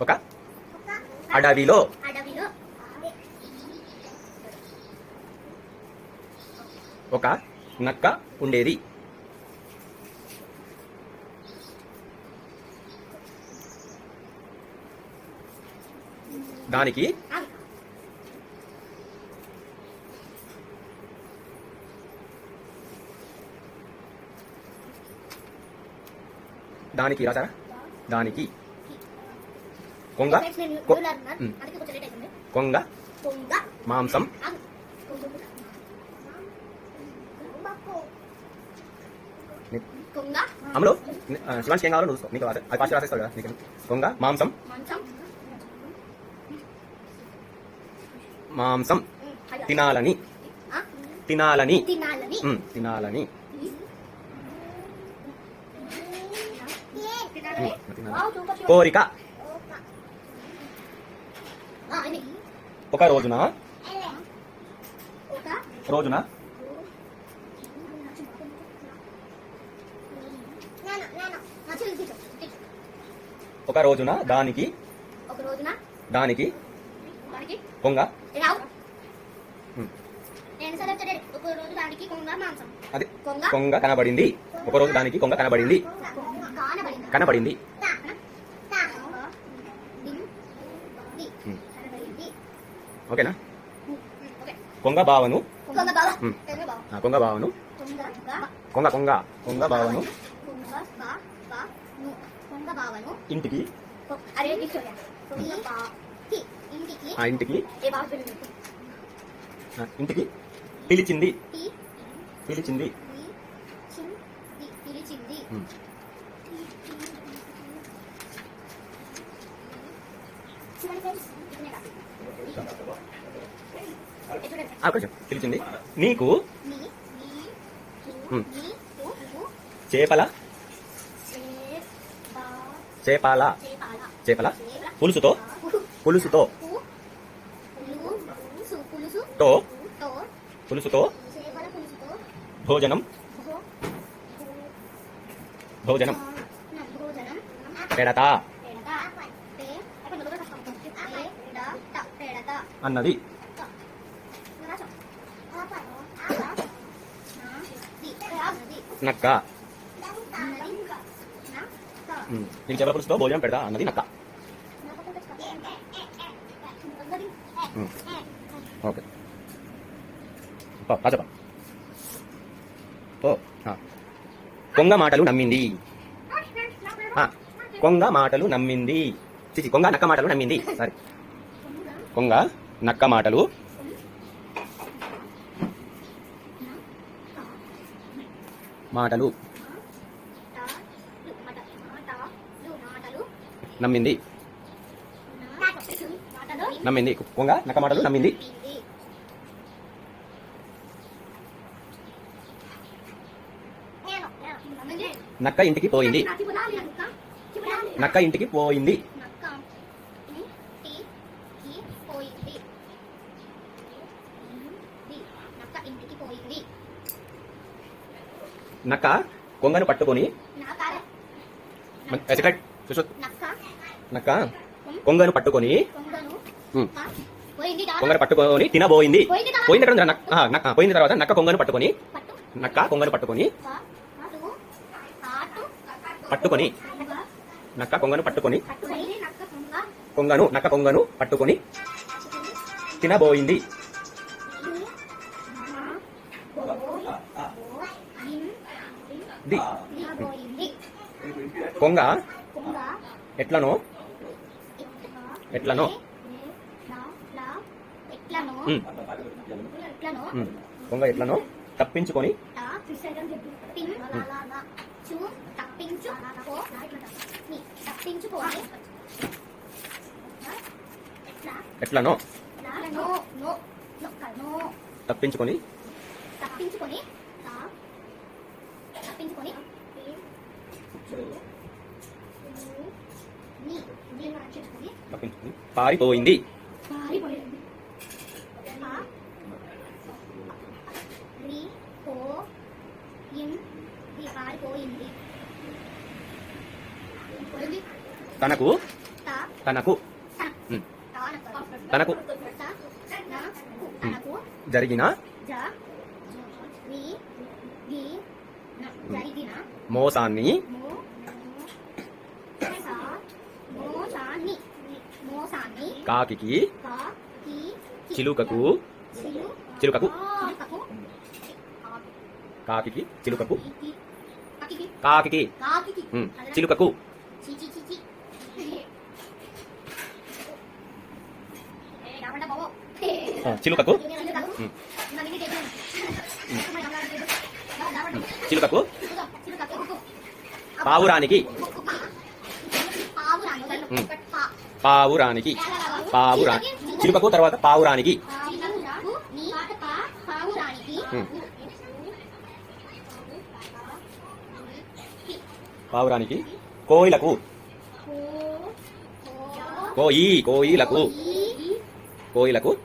ఒక అడవిలో. ఒక నక్క ఉండేది. దానికి దానికి రాసారా? దానికి. కొంగ? కొంగ? మాంసం? అమలు? శివానికి ఏం కావాలో చూసుకో. నీకు అది ఫస్ట్ రాసేస్తావు కదా నీకు. కొంగ? మాంసం? మాంసం. తినాలని? తినాలని. తినాలని. ఉమ్, తినాలని తినాలని ఉమ్, తినాలని. Wow, super super. కోరిక ఆ, ఇది. ఒక రోజున? రోజున. ఒక రోజున? దానికి? దానికి? కొంగ అది. కొంగ కనబడింది. ఒక రోజు దానికి కొంగ కనబడింది. కానబడింది కనబడింది ఉమ్, కనబడింది ఓకేనా? ఓకే. కొంగ బావను కొంగ బావ ఉమ్. కొంగ బావ ఆ, కొంగ బావను కొంగ కొంగ కొంగ. కొంగ బావను కొంగ బా బా ను. కొంగ బావను ఇంటికి? ఆ ఇంటికి? ఇంటికి? పిలిచింది. పిలిచింది. పిలిచింది. పిలిచింది. నీకు? చేపల? చేపాల? చేపాల? పులుసుతో? పులుసుతో? తో? పులుసుతో? భోజనం. భోజనం. పెడతా పెడతా పే అక్కడ మొదలు కష్టం పెడతా పెడతా అన్నది. నక్క. నీకు చేపల పులుసుతో భోజనం పెడతా అన్నది నక్క. ఓకే. పో, రా చెప్ప ఓ. కొంగ మాటలు నమ్మింది. కొంగ మాటలు నమ్మింది. చిచి కొంగ నక్క మాటలు నమ్మింది. సరే. కొంగ నక్క మాటలు. మాటలు. నమ్మింది. నమ్మింది. కొంగ నక్క మాటలు నమ్మింది. నక్క ఇంటికి పోయింది. నక్క ఇంటికి పోయింది ఇంటికి పోయింది నక్క కొంగను పట్టుకొని. నక్క? కొంగను పట్టుకొని కొంగను? పట్టుకొని తినబోయింది. పోయింది ఎక్కడ ఉంది? నక్క పోయిన తర్వాత నక్క కొంగను పట్టుకొని పట్టు. నక్క కొంగను పట్టుకొని పట్టుకొని నక్క కొంగను పట్టుకొని కొంగను నక్క కొంగను పట్టుకొని తినబోయింది. పోయింది కొంగ కొంగ ఎట్లనో? ఎట్లనో? కొంగ ఎట్లనో? తప్పించుకొని? ఎట్లనో? తప్పించుకొని? తప్పించుకొని. పారిపోయింది. తనకు? తనకు. తనకు. జరిగిన? మోసాన్ని? కాకి చిలుకకు చిలుకకు కాకి చిలుకకు కాకి చిలుకకు. చిలుకకు చిలుకకు పావురానికి పావురానికి పావురా చిలుకకు తర్వాత పావురానికి. పావురానికి. కోయిలకు. కో కోయి కోయిలకు. కోయిలకు.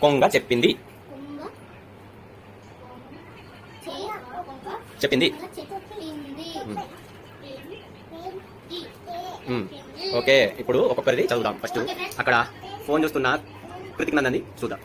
కొంగ చెప్పింది. చెప్పింది. ఓకే ఇప్పుడు ఒక్కొక్కరిది చదువుదాం. ఫస్ట్ అక్కడ ఫోన్ చూస్తున్న కృతిక్ నందని చూద్దాం.